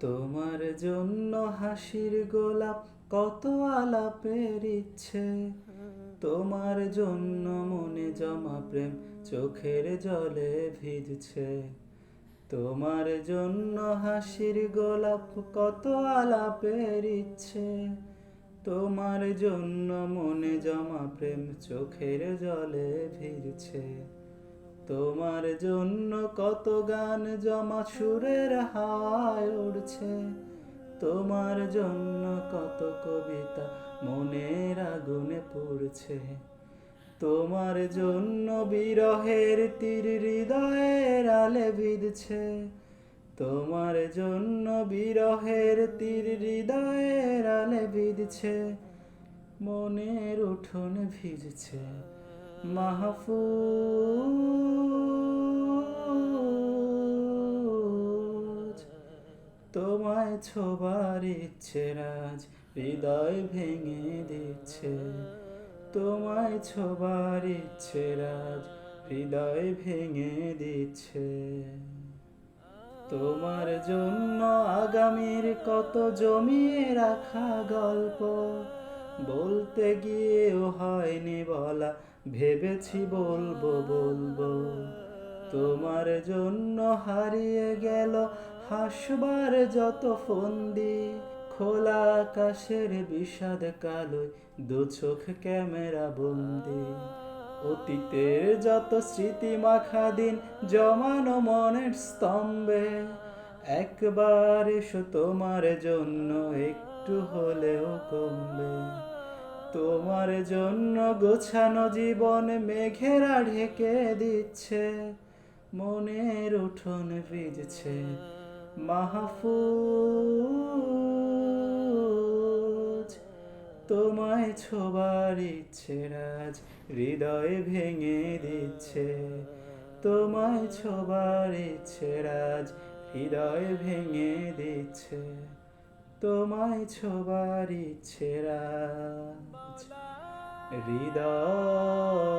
তোমার জন্য হাসির গোলাপ কত আলাপের ইচ্ছে। তোমার জন্য মনে জমা প্রেম চোখের জলে ভিজছে। তোমার জন্য হাসির গোলাপ কত আলাপের ইচ্ছে। তোমার জন্য মনে জমা প্রেম চোখের জলে ভিজছে। তোমার জন্য কত গান জমা সুরের হায় উড়ছে। তোমার জন্য কত কবিতা মনের আগুনে পড়ছে। তোমার জন্য বিরহের তীর হৃদয়ের আলে বিঁধছে। তোমার জন্য বিরহের তীর হৃদয়ের আলে বিঁধছে। মনের উঠোন ভিজছে মাহফুজ। তোমায় ছোবার ইচ্ছে রাজ, হৃদয় ভেঙে দিচ্ছে। তোমায় ছোবার ইচ্ছে রাজ, হৃদয় ভেঙে দিচ্ছে। তোমার জন্য আগামীর কত জমিয়ে রাখা গল্প, বলতে গিয়েও হয়নি বলা, ভেবেছি বলব বলব। তোমার জন্য হারিয়ে গেল হাসবার যত ফন্দি, খোলা আকাশের বিষাদ কালোয় দু চোখ ক্যামেরা বন্দি। অতীতের যত স্মৃতি মাখা দিন, জমানো মনের স্তম্ভে, একবার এসো তোমার জন্য, একটু হলেও কমবে। তোমার জন্য গোছানো জীবন মেঘেরা ঢেকে দিচ্ছে, মনের উঠোন ভিজছে মাহফুজ, তোমায় ছোবার ইচ্ছে রাজ, হৃদয় ভেঙে দিচ্ছে। তোমায় ছোবার ইচ্ছে রাজ, হৃদয় ভেঙে দিচ্ছে। তোমায় ছোবার ইচ্ছে রাজ, হৃদয়